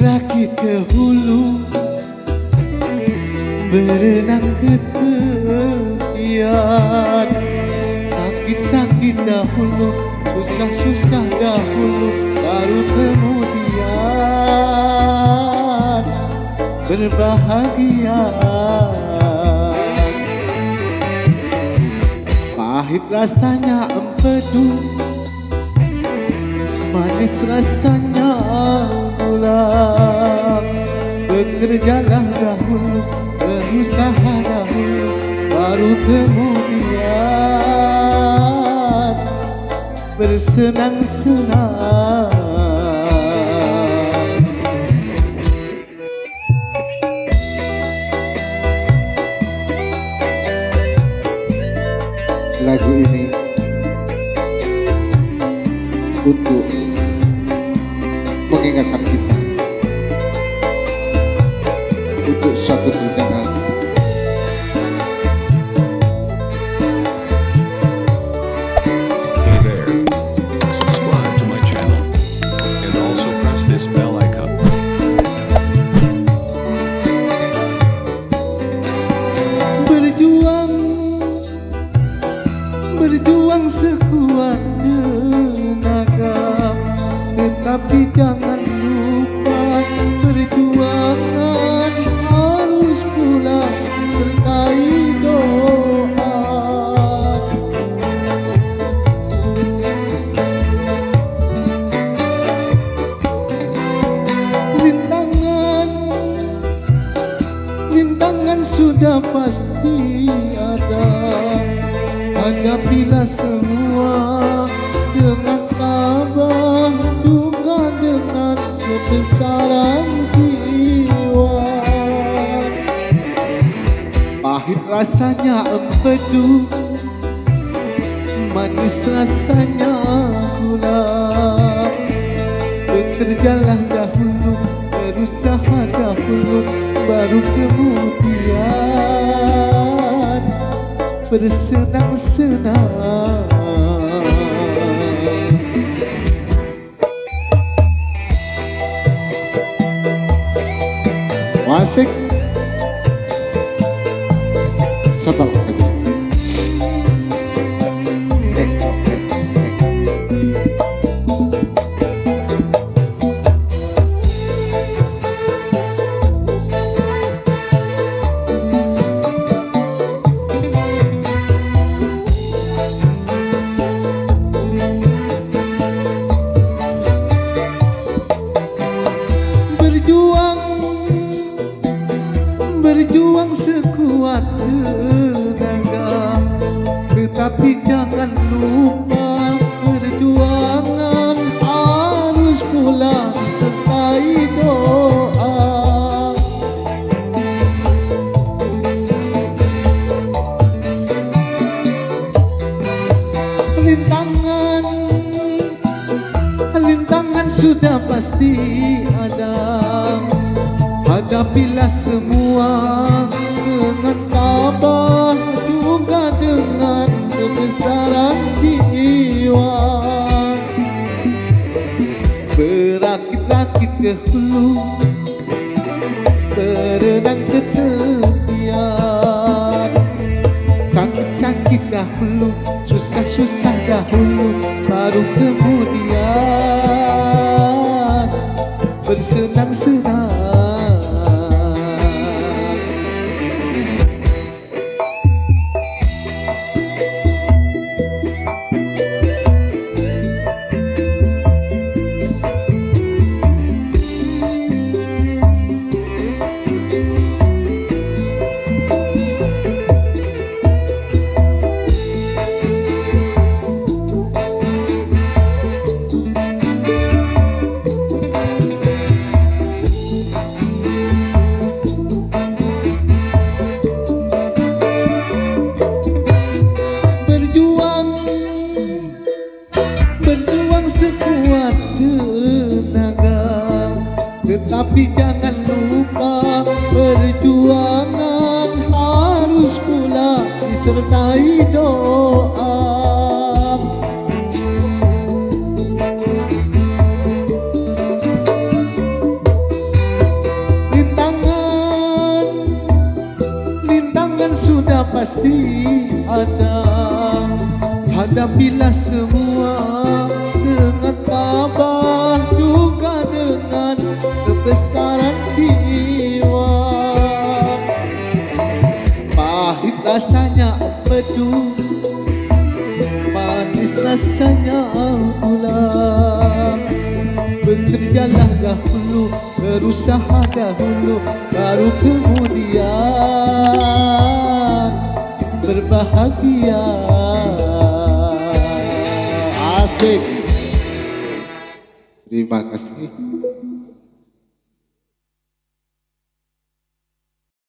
Berakit-rakit ke hulu Berenang ke tepian. Sakit-sakit dahulu Susah-susah dahulu Baru kemudian Berbahagia. Pahit rasanya empedu Manis rasanya gula Bekerjalah dahulu Berusaha dahulu Baru kemudian Bersenang-senang Lagu ini untuk berjuang berjuang sekuat tenaga tetapi jangan lupa perjuangan sudah pasti ada. Hadapilah semua dengan tabah Duga dengan kebesaran jiwa. Pahit rasanya empedu Manis rasanya gula. Bekerjalah dahulu, berusaha dahulu Baru kemudian ஒரு சுனம் சுனா Masik Setelah tetapi jangan lupa perjuangan harus pula disertai doa. Rintangan Rintangan sudah pasti ada. Hadapilah semua dengan tabah Juga dengan kebesaran jiwa. Berakit-rakit ke hulu Berenang ke tepian. Sakit-sakit dahulu Susah-susah dahulu Baru kemudian Bersenang-senang perjuangan harus pula disertai doa. Lintangan lintangan sudah pasti ada. Hadapilah rasanya gula Bekerjalah dahulu Berusaha dahulu Baru kemudian Berbahagia. Asik. Terima kasih